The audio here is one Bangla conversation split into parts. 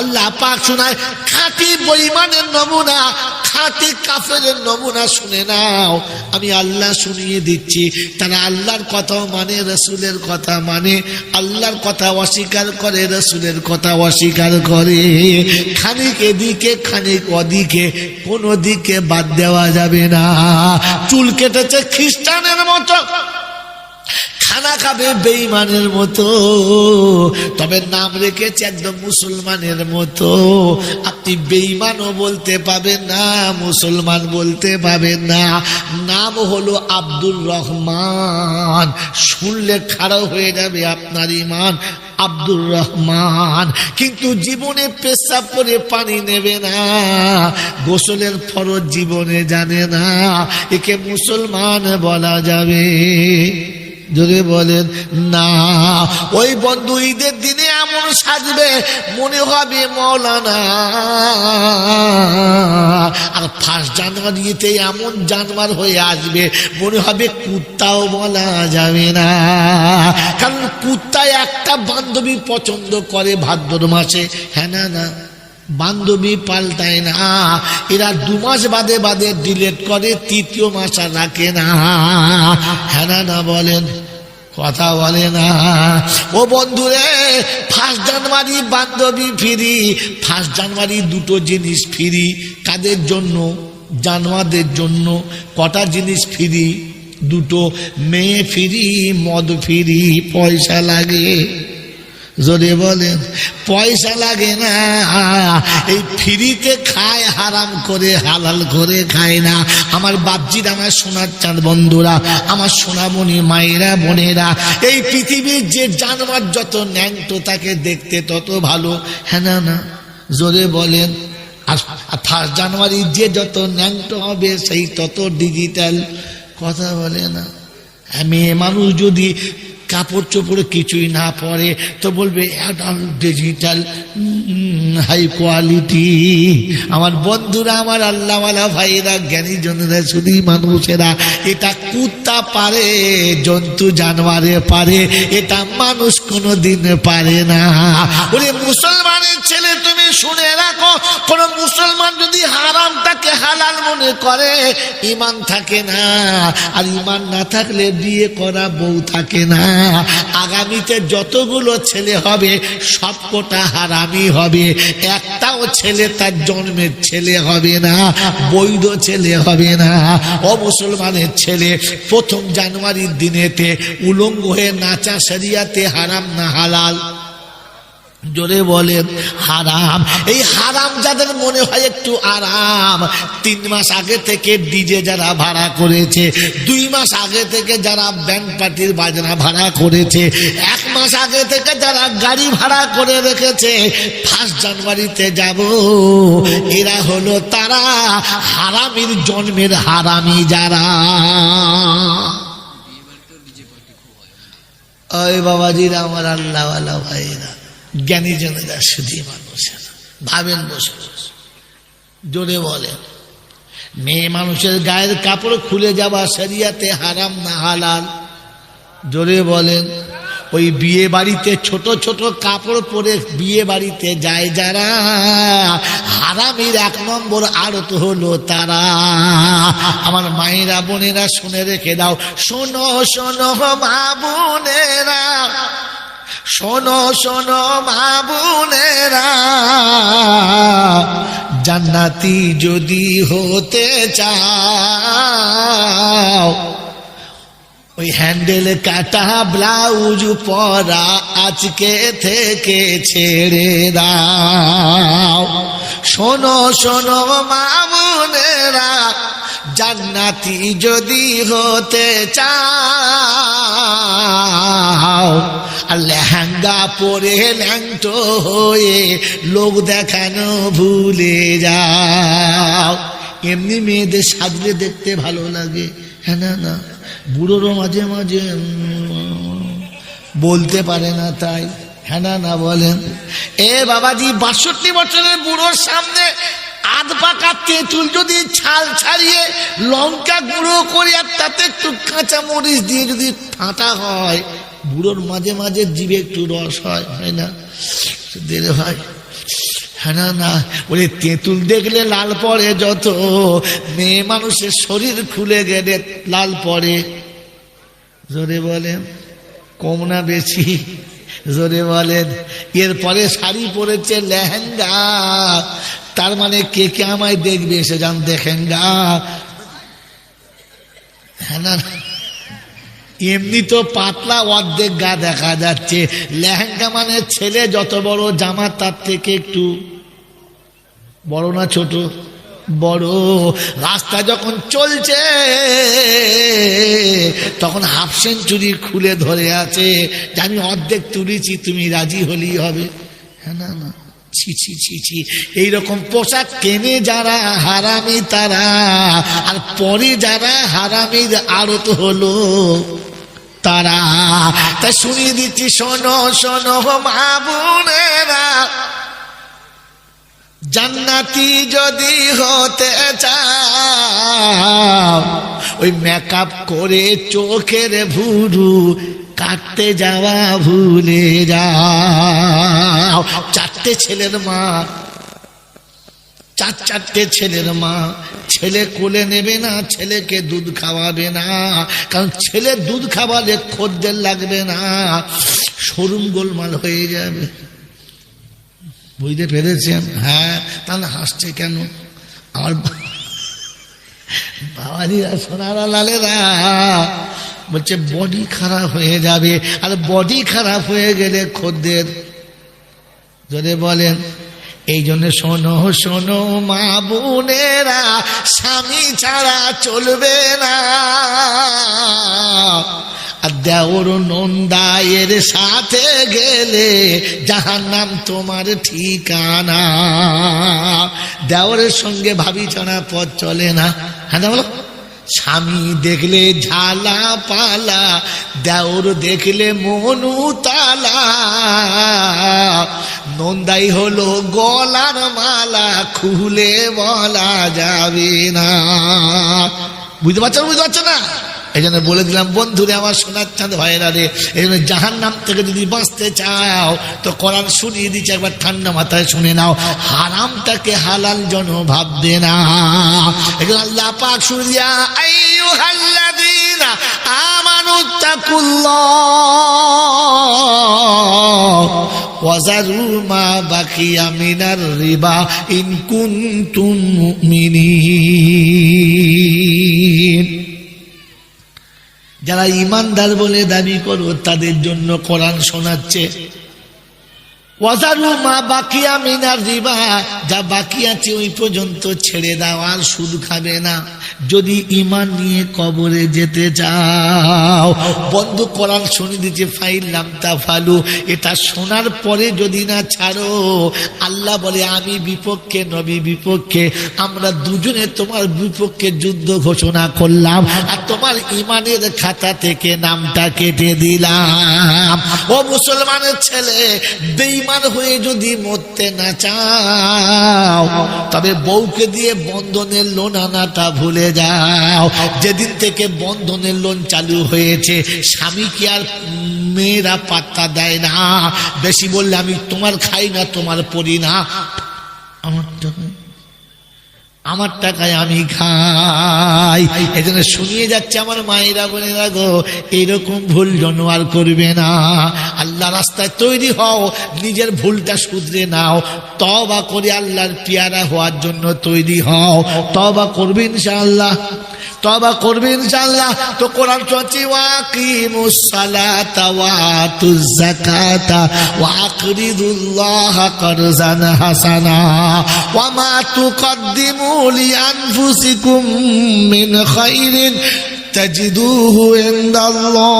আল্লাহ পাক শোনায়, খাঁটি বইমানের নমুনা, খাঁটি কাফের নমুনা শুনে নাও। আমি আল্লাহ শুনিয়ে দিচ্ছি, তারা আল্লাহর কথা মানে রসুলের কথা মানে আল্লাহর কথা অস্বীকার করে, রসুলের কথা অস্বীকার করে। খানিক এদিকে, খানিক ওদিকে, কোনো দিকে বাদ দেওয়া যাবে না। চুল কেটেছে খ্রিস্টানের মতো। খানা খাবে বেইমানের মতো। তবে নাম রেখেছে একদম মুসলমানের মতো। আপনি বেইমানও বলতে পাবেন না, মুসলমান বলতে পাবেন না। নাম হলো আব্দুর রহমান। শুনলে খাড়া হয়ে যাবে আপনার ইমান আব্দুর রহমান। কিন্তু জীবনে পেশাব করে পানি নেবে না। গোসলের ফরজ জীবনে জানে না। একে মুসলমান বলা যাবে। যদি বলেন, না, ওই বন্ধু ঈদের দিনে এমন সাজবে, মনে হবে মৌলানা। আর ফার্স্ট জানুয়ারিতে এমন জানবার হয়ে আসবে, মনে হবে কুত্তাও বলা যাবে না। কারণ কুত্তা একটা বান্ধবী পছন্দ করে ভাদ্র মাসে হ্যাঁ না না? বান্ধবী পাল্টায় না। এরা দু মাস বাদে বাদে ডিলেট করে, তৃতীয় মাস আর রাখে না। হ্যাঁ না বলেন। কথা বলে না। ও বন্ধুরে ফার্স্ট জানুয়ারি বান্ধবী ফিরি ফার্স্ট জানুয়ারি দুটো জিনিস ফিরি, কাদের জন্য? জানোয়ারদের জন্য। কটা জিনিস ফিরি? দুটো, মেয়ে ফিরি, মদ ফিরি, পয়সা লাগে। জোরে বলেন পয়সা লাগে না এই ফ্রিতে খায় হারাম করে হালাল করে খায় না। আমার বাপজির আমার সোনার চাঁদ বন্ধুরা আমার সোনামণি মায়েরা বোনেরা এই পৃথিবীর যে জানোয়ার যত ন্যাংটো তাকে দেখতে তত ভালো। হ্যাঁ না না জোরে বলেন আর ফার্স্ট জানুয়ারি যে যত ন্যাংটো হবে সেই তত ডিজিটাল কথা বলে না। হ্যাঁ, মেয়ে মানুষ যদি কাপড় চোপড় কিছুই না পরে তো বলবে ডিজিটাল হাই কোয়ালিটি আমার বন্ধুরা, আমার আল্লাহওয়ালা ভাইরা জ্ঞানী জনেরা শুধুই মানুষেরা, এটা কুত্তা পারে, জন্তু জানোয়ারে পারে, এটা মানুষ কোনো দিন পারে না। ওরে মুসলমানের ছেলে তুমি শুনে রাখো, কোন মুসলমান যদি হারামটাকে হালাল মনে করে ইমান থাকে না। আর ইমান না থাকলে বিয়ে করা বউ থাকে না। আগামীতে যতগুলো ছেলে হবে, সবকটা হারামি হবে। একটাও ছেলে তার জন্মের ছেলে হবে না, বৈধ ছেলে হবে না। অমুসলমানের ছেলে, প্রথম জানুয়ারির দিনেতে উলঙ্গ হয়ে নাচা শরিয়াতে হারাম না হালাল। জোরে বলেন, হারাম। এই হারাম যাদের মনে হয় একটু আরাম, তিন মাস আগে থেকে ডিজে যারা ভাড়া করেছে, দুই মাস আগে থেকে যারা ব্যান্ড পার্টির বাজনা ভাড়া করেছে, এক মাস আগে থেকে যারা গাড়ি ভাড়া করে রেখেছে ফার্স্ট জানুয়ারিতে যাব। এরা হলো তারা, হারামির জন্মের হারামি যারা। ওই বাবাজিরা আমার আল্লাহওয়ালা ভাইরা জ্ঞানী জনেরা শুধু মানুষের ভাবেন বসে বসে। জোরে বলেন, মেয়ে মানুষের গায়ের কাপড় খুলে যাওয়া শরিয়াতে হারাম না হালাল? জোরে বলেন, ওই বিয়ে বাড়িতে ছোট ছোট কাপড় পরে বিয়ে বাড়িতে যায় যারা, হারামির এক নম্বর আড়ত হলো তারা। আমার মায়েরা, বোনেরা, শুনে রেখে দাও, শোনো শোনো মা, বোনেরা। শোনো শোনো, মা বোনেরা। জান্নাতি যদি হতে চাও, ওই হ্যান্ডেল কাটা ব্লাউজ পরা আজকে থেকে ছেড়ে দাও। শোনো শোনো, মা বোনেরা, জান্নাতি যদি হতে চাও আর লেহেঙ্গা পরে ল্যাংটো হয়ে লোক দেখানো ভুলে যাও। এমনি মেয়েদের সাজলে দেখতে ভালো লাগে। হ্যাঁ না না, বুড়োরও মাঝে মাঝে বলতে পারে না তাই। হ্যাঁ না বলেন। এ বাবাজি, বাষট্টি বছরের বুড়োর সামনে আধ পাকা তেঁতুল যদি ছাল ছাড়িয়ে লঙ্কা গুঁড়ো করে আর তাতে একটু কাঁচা মরিচ দিয়ে যদি ফাটা হয় বুড়োর মাঝে মাঝে জিভে একটু রস হয় হয় না? দেরে হয় হ্যাঁ না না, বলে, তেঁতুল দেখলে লাল পড়ে যত, মেয়ে মানুষের শরীর খুলে গেলে লাল পড়ে। জোরে বলেন, কম না বেশি? জোরে বলেন, এরপরে শাড়ি পরেছে লেহেঙ্গা। তার মানে কে কে আমায় দেখবে এসে যান দেখেঙ্গা হ্যাঁ না না। এমনি তো পাতলা অর্ধেক গা দেখা যাচ্ছে। লেহেঙ্গা মানে ছেলে, যত বড় জামা তার থেকে একটু বড় না ছোট? বড়। রাস্তা যখন চলছে, তখন হাফ সেঞ্চুরি খুলে ধরে আছে। যে আমি অর্ধেক তুলেছি, তুমি রাজি হলেই হবে। হ্যাঁ না না। ছি ছি ছি ছি। এইরকম পোশাক কেনে যারা হারামি তারা, আর পরে যারা হারামির আড়ত হলো তারা। তা শুনিয়ে দিচ্ছি, শোনো শোনো মা বোনেরা। জান্নাতি যদি হতে চাও, ওই মেকআপ করে চোখের ভুরু কাটতে যাওয়া ভুলে যাও। চারটে ছেলের মা, চার চারটে ছেলের মা, ছেলে কোলে নেবে না, ছেলেকে দুধ খাওয়াবে না, কারণ ছেলে দুধ খাওয়ালে খদ্দের লাগবে না। শোরুম গোলমাল হয়ে যাবে। বুঝতে পেরেছেন? হ্যাঁ তাহলে হাসছে কেন? আমার বাবারিরা সোনারা লালেরা বলছে বডি খারাপ হয়ে যাবে। আর বডি খারাপ হয়ে গেলে খদ্দের। যদি বলেন, এই জন্য শোনো শোনো, মা বোনেরা, স্বামী ছাড়া চলবে না। আর দেওর নন্দায়ের সাথে গেলে যাহার নাম তোমার ঠিকানা। দেওরের সঙ্গে ভাবি ছাড়া পথ চলে না। হ্যাঁ বলো? স্বামী দেখলে ঝালা পালা, দেওর দেখলে মনু তালা। নন্দাই হলো গলার মালা, খুলে বলা যাবে না। বুঝতে পারছ বুঝতে পারছ না? এই জন্য বলে দিলাম, বন্ধুরে, আমার সোনার চাঁদ ভাইয়েরা রে, এই জন্য জাহান নাম থেকে যদি বাঁচতে চাও, তো কোরআন শুনিয়ে দিচ্ছে, একবার ঠান্ডা মাথায় শুনে নাও, হারামটাকে হালাল জন ভাববে না। এগুলো আল্লাহ পাক শুনিয়া আইয়ু হাল্লাদিনা আমানু তাকুল্লাহ ওয়াজারু মা বাকিয়া মিনার রিবা ইন কুনতুম মুমিনিন। যারা ইমানদার বলে দাবি করো তাদের জন্য কোরআন শোনাচ্ছে। ওয়াজারু মা বাকিয়া মিনার রিবা, যা বাকি আছে ওই পর্যন্ত ছেড়ে দাও, আর সুদ খাবে না। যদি ইমান নিয়ে কবরে যেতে চাও, বন্ধ কোরআন শুনে দিচ্ছে ফাইল নামতা ফালু, এটা শোনার পরে যদি না ছাড়ো, আল্লাহ বলে, আমি বিপক্ষে, নবী বিপক্ষে, আমরা দুজনে তোমার বিপক্ষে যুদ্ধ ঘোষণা করলাম, আর তোমার ইমানের খাতা থেকে নামটা কেটে দিলাম। ও মুসলমানের ছেলে বেইমান হয়ে যদি মরতে না চাও, তবে বউকে দিয়ে বন্ধনের লোন আনাটা ভুলে যাও। যেদিন থেকে বন্ধনের লোন চালু হয়েছে, স্বামীকে আর মেয়েরা পাত্তা দেয় না। বেশি বললে আমি তোমার খাই না, তোমার পড়ি না। আমার টাকা আমার টাকায় আমি খাই। এজন্য শুনিয়ে যাচ্ছে আমার মায়েরা, বোনেরা গো, এরকম ভুল জনোয়ার করবে না। আল্লাহ রাস্তায় তৈরি হও, নিজের ভুলটা শুধরে নাও। তবা করে আল্লাহর পিয়ারা হওয়ার জন্য তৈরি হও। তবা করবে ইনশাআল্লাহ। তবা করবে ইনশাল্লাহ তো কোরআন চলছে ওয়াকিমুস সালাতা ওয়াতুজ যাকাতা ওয়াকরিদুল্লাহ করজান হাসানা ওয়া মা তুকদ্দিমু লি আনফুসিকুম মিন খাইরিন তাজিদুহু ইনদাল্লাহ।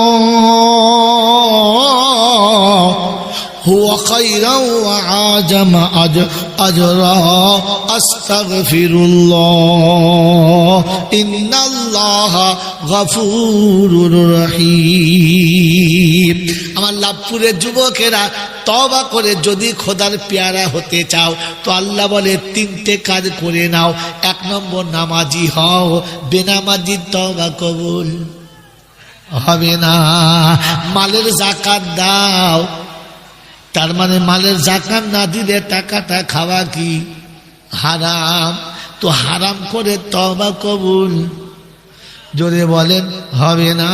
হুয়া খাইরাও ওয়া আজামা আজ أجرا أستغفر الله إن الله غفور رحيم আমার লাভপুরের যুবকেরা তবা করে যদি খোদার পেয়ারা হতে চাও তো আল্লাহ বলে তিনটে কাজ করে নাও এক নম্বর নামাজি হও বেনামাজি তবা কবুল হবে না মালের জাকাত দাও তার মানে মালের জাকাত না দিলে টাকাটা খাওয়া কি? হারাম। তো হারাম করে তবা কবুল। জোরে বলেন, হবে না।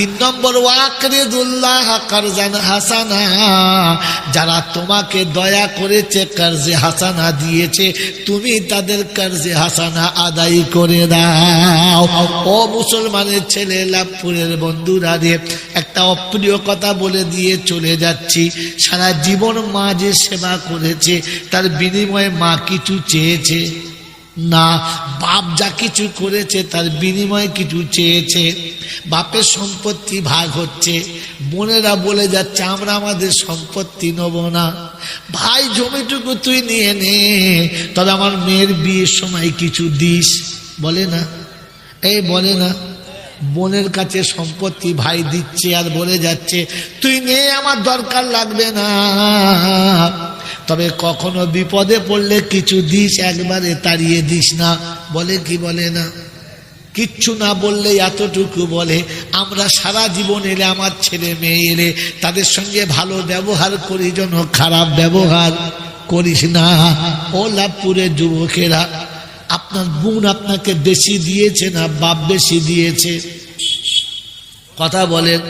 তিন নম্বর ওয়াকরিদুল্লাহ কারজান হাসানা, যারা তোমাকে দয়া করেছে কার্জে হাসানা দিয়েছে, তুমি তাদের কার্জে হাসানা আদায় করে দাও। ও মুসলমানের ছেলে লাভপুরের বন্ধুরা রে, একটা অপ্রিয় কথা বলে দিয়ে চলে যাচ্ছি। সারা জীবন মা যে সেবা করেছে, তার বিনিময়ে মা কিছু চেয়েছে। না, বাপ যা কিছু করেছে তার বিনিময়ে কিছু চেয়েছে। বাপের সম্পত্তি ভাগ হচ্ছে। বোনেরা বলে যাচ্ছে, আমরা আমাদের সম্পত্তি নেব না। ভাই, জমিটুকু তুই নিয়ে নে। তবে আমার মেয়ের বিয়ের সময় কিছু দিস। বলে না। এই বলে না। বোনের কাছে সম্পত্তি ভাই দিচ্ছে আর বলে যাচ্ছে, তুই নে, আমার দরকার লাগবে না। তবে কখনো বিপদে পড়লে কিছু দিস, একবারে তাড়িয়ে দিস না। বলে কি বলে না? কিচ্ছু না বললে এতটুকু বলে, আমরা সারা জীবন এলে, আমার ছেলে মেয়ে এলে, তাদের সঙ্গে ভালো ব্যবহার করি, যেন খারাপ ব্যবহার করিস না। ও লাভপুরের যুবকেরা, আপনার বোন আপনাকে বেশি দিয়েছে না? বাপ বেশি দিয়েছে? কথা বলেন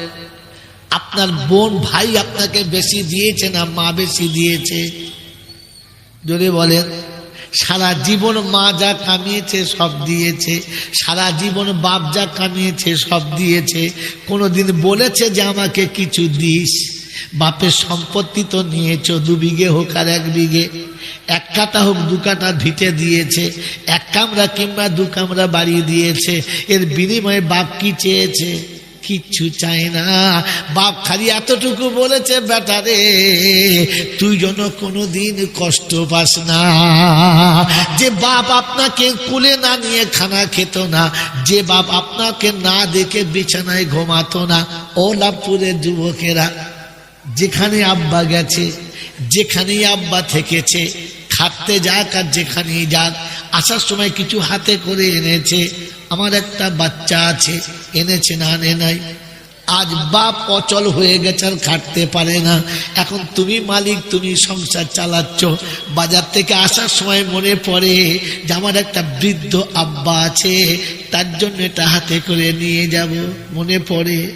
আপনার বোন ভাই আপনাকে বেশি দিয়েছে না? মা বেশি দিয়েছে? যদি বলেন সারা জীবন মা যা কামিয়েছে সব দিয়েছে, সারা জীবন বাপ যা কামিয়েছে সব দিয়েছে, কোনোদিন বলেছে যে আমাকে কিছু দিস? বাপের সম্পত্তি তো নিয়েছ, দু বিঘে হোক আর এক বিঘে। এক কাটা হোক, দু কাটা ভিটে দিয়েছে, এক কামরা কিংবা দু কামরা বাড়িয়ে দিয়েছে, এর বিনিময়ে বাপ কি চেয়েছে? কিচ্ছু চায় না। বাপ খালি এতটুকু বলেছে বেটারে তুই যেন কোনোদিন কষ্ট পাস না। যে বাপ আপনাকে কুলে না নিয়ে খানা খেত না, যে বাপ আপনাকে না দেখে বিছানায় ঘুমাতো না, ও লাভপুরের যুবকেরা, যেখানে আব্বা গেছে, যেখানেই আব্বা থেকেছে, খাটতে যাক আর যেখানেই যাক, আসার সময় কিছু হাতে করে এনেছে। আমার একটা বাচ্চা আছে এনেছে না আনে নাই। আজ বাপ অচল হয়ে গেছে, আর খাটতে পারে না। এখন তুমি মালিক, তুমি সংসার চালাচ্ছ। বাজার থেকে আসার সময় মনে পড়ে যে আমার একটা বৃদ্ধ আব্বা আছে, তার জন্য এটা হাতে করে নিয়ে যাব। মনে পড়ে।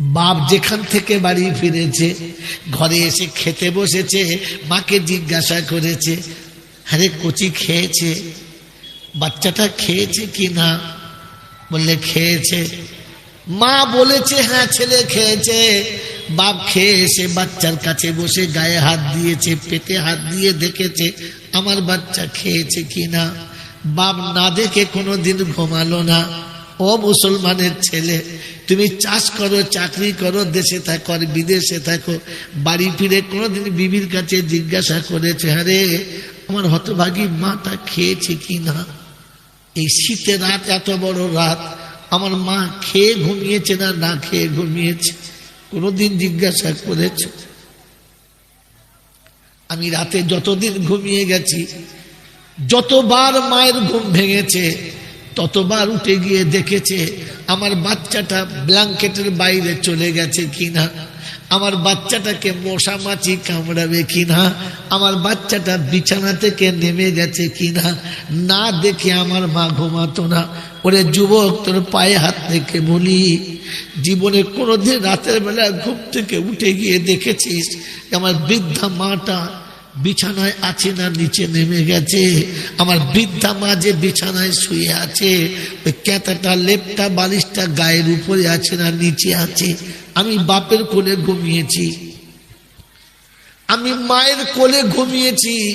বাপ যেখান থেকে বাড়ি ফিরেছে, ঘরে এসে খেতে বসেছে, মাকে জিজ্ঞাসা করেছে, আরে কচি খেয়েছে? বাচ্চাটা খেয়েছে কি না? বললে, খেয়েছে। মা বলেছে হ্যাঁ ছেলে খেয়েছে। বাপ খেয়ে এসে বাচ্চার কাছে বসে গায়ে হাত দিয়েছে, পেটে হাত দিয়ে দেখেছে, আমার বাচ্চা খেয়েছে কি না? বাপ না দেখে কোনো দিন ঘুমালো না। ও মুসলমানের ছেলে, তুমি চাষ করো, চাকরি করো, দেশে থাকো আর বিদেশে থাকো। বাড়ি ফিরে কোনোদিন বিবির কাছে জিজ্ঞাসা করেছে আরে আমার হতভাগী মাটা খেয়েছে কি না? এই শীতে রাত, এত বড় রাত, আমার মা খেয়ে ঘুমিয়েছে না না খেয়ে ঘুমিয়েছে। কোনোদিন জিজ্ঞাসা করেছ? আমি রাতে যতদিন ঘুমিয়ে গেছি, যতবার মায়ের ঘুম ভেঙেছে, ততবার উঠে গিয়ে দেখেছে, আমার বাচ্চাটা ব্ল্যাঙ্কেটের বাইরে চলে গেছে কিনা। আমার বাচ্চাটাকে মশা মাছি কামড়াবে কিনা? আমার বাচ্চাটা বিছানা থেকে নেমে গেছে কিনা? না দেখে আমার মা ঘুমাতো না। ওরে যুবক, তোর পায়ে হাত থেকে বলি, জীবনে কোনোদিন রাতের বেলা ঘুম থেকে উঠে গিয়ে দেখেছিস আমার বৃদ্ধা মাটা বিছানায় আছে না নিচে নেমে গেছে? আমার বৃদ্ধা মা যে বিছানায় শুয়ে আছে, ওই ক্যাতাটা, লেপটা, বালিশটা গায়ের উপরে আছে না নিচে আছে? আমি বাপের কোলে ঘুমিয়েছি। আমি মায়ের কোলে ঘুমিয়েছি।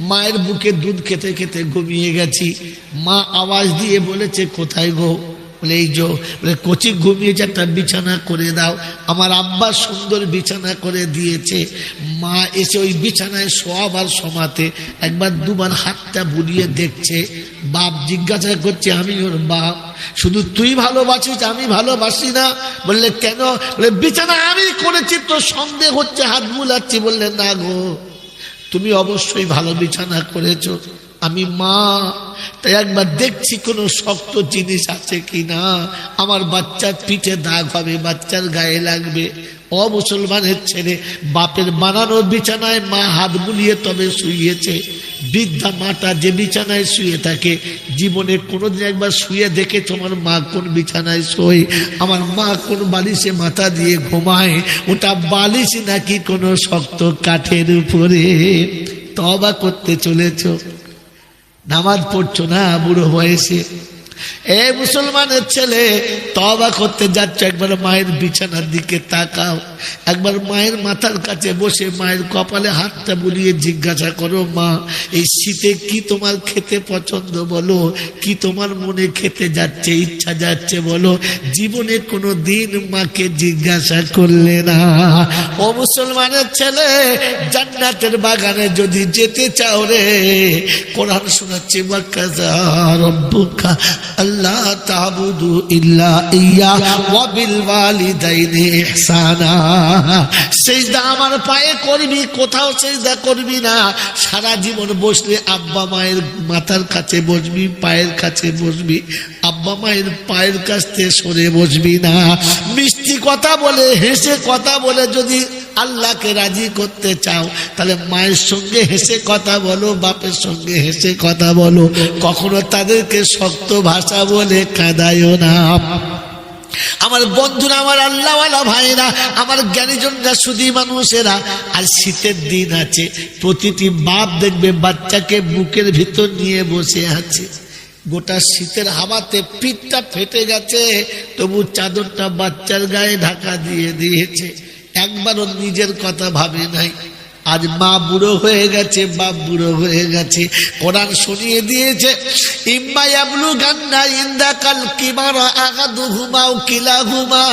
মায়ের বুকে দুধ খেতে খেতে ঘুমিয়ে গেছি। মা আওয়াজ দিয়ে বলেছে, কোথায় গো? বলে, এই যো, বলে, কচি ঘুমিয়েছে, একটা বিছানা করে দাও। আমার আব্বা সুন্দর বিছানা করে দিয়েছে। মা এসে ওই বিছানায় শোয়াবার সমাতে একবার দুবার হাতটা বুলিয়ে দেখছে। বাপ জিজ্ঞাসা করছে, আমি ওর বাপ? শুধু তুই ভালোবাসিস, আমি ভালোবাসি না? বললে, কেন? বলে, বিছানা আমি করেছি তো সন্দেহ হচ্ছে, হাত বুলাচ্ছি। বললে, না গো, তুমি অবশ্যই ভালো বিছানা করেছ। আমি মা, তাই একবার দেখছি কোনো শক্ত জিনিস আছে কি না আমার বাচ্চার পিঠে দাগ হবে, বাচ্চার গায়ে লাগবে। অমুসলমানের ছেলে, বাপের বানানো বিছানায় মা হাত বুলিয়ে তবে শুইয়েছে। বৃদ্ধা মাটা যে বিছানায় শুয়ে থাকে, জীবনে কোনোদিন একবার শুয়ে দেখে তোমার মা কোন বিছানায় শোয়, আমার মা কোন বালিশে মাথা দিয়ে ঘুমায়, ওটা বালিশ নাকি কোনো শক্ত কাঠের উপরে। তবা করতে চলেছ। নামাজ পড়ছো না, বুড়ো বয়সে। এ মুসলমানের ছেলে তবা করতে যাচ্ছ, একবার মায়ের বিছানার দিকে তাকাও। একবার মায়ের মাথার কাছে বসে মায়ের কপালে হাতটা বুলিয়ে জিজ্ঞাসা করো, মা, এই শীতে কি তোমার খেতে পছন্দ বলো? কি তোমার মনে খেতে যাচ্ছে, ইচ্ছা যাচ্ছে বলো? জীবনে কোনো দিন মাকে জিজ্ঞাসা করলে না। ও মুসলমানের ছেলে, জান্নাতের বাগানে যদি যেতে চাও রে, কোরআন শোনাচ্ছে আল্লাহ তাবুদু ইল্লা ইয়া, ওয়া বিল ওয়ালিদাইনি ইহসানা। সেজদা আমার পায়ে করবি, কোথাও সেজদা করবি না। সারা জীবন বসলে আব্বা মায়ের মাথার কাছে বসবি, পায়ের কাছে বসবি। আব্বা মায়ের পায়ের কাছ থেকে সরে বসবি না। মিষ্টি কথা বলে, হেসে কথা বলে যদি আল্লাহকে রাজি করতে চাও, তাহলে মায়ের সঙ্গে হেসে কথা বলো, বাপের সঙ্গে হেসে কথা বলো। কখনো তাদেরকে শক্ত ভাষা বলে কাঁদায়ও না। আমার বন্ধুরা, আমার আল্লাহওয়ালা ভাইরা, আমার জ্ঞানীজনরা শুধু মানুষেরা, আর শীতের দিন আছে, প্রতিটি বাপ দেখবে বাচ্চাকে বুকের ভিতর নিয়ে বসে আছে। গোটা শীতের হাওয়াতে পিঠটা ফেটে গেছে, তবু চাদরটা বাচ্চার গায়ে ঢাকা দিয়ে দিয়েছে। একবারও নিজের কথা ভাবে নাই। আজ মা বুড়ো হয়ে গেছে, বাপ বুড়ো হয়ে গেছে। কোরআন শুনিয়ে দিয়েছে, ইম্মা ইয়াবলু গান্না ইন্দা কাল ঘুমাও কিলা ঘুমা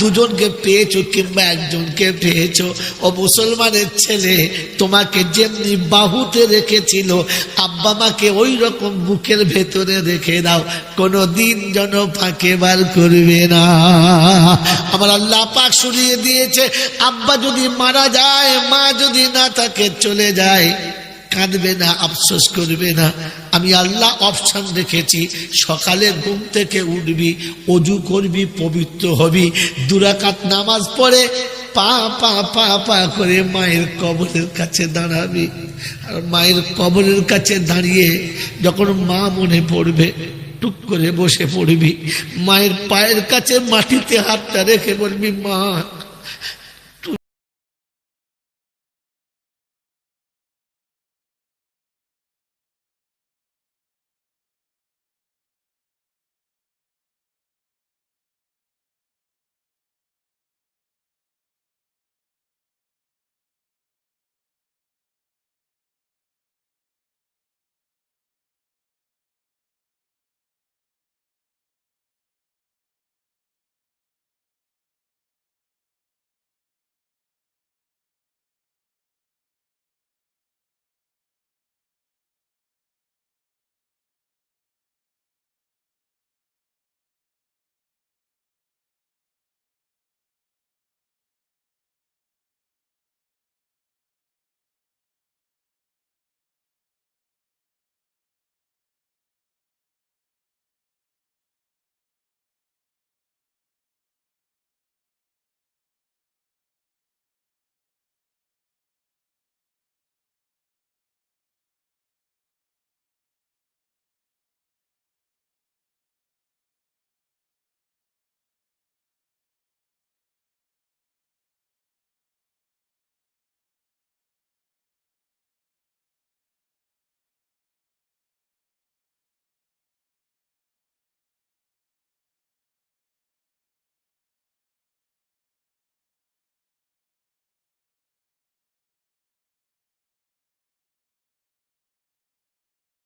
দুজনকে পেয়েছ কিংবা একজনকে পেয়েছ। ও মুসলমানের ছেলে, তোমাকে যেমনি বাহুতে রেখেছিল, আব্বা মাকে ওই রকম বুকের ভেতরে রেখে দাও কোনো দিন যেন ফাঁকে বার করবে না। আমার আল্লাহ পাক শুনিয়ে দিয়েছে, আব্বা যদি মারা যায়, মা যদি না থাকে চলে যায়, কাঁদবে না, আফসোস করবে না। আমি আল্লাহ অপশন রেখেছি, সকালে ঘুম থেকে উঠবি, অজু করবি, পবিত্র হবি, দুরাকাত নামাজ পড়ে পা পা পা পা করে মায়ের কবরের কাছে দাঁড়াবি। আর মায়ের কবরের কাছে দাঁড়িয়ে যখন মা মনে পড়বে, টুক করে বসে পড়বি। মায়ের পায়ের কাছে মাটিতে হাতটা রেখে বলবি, মা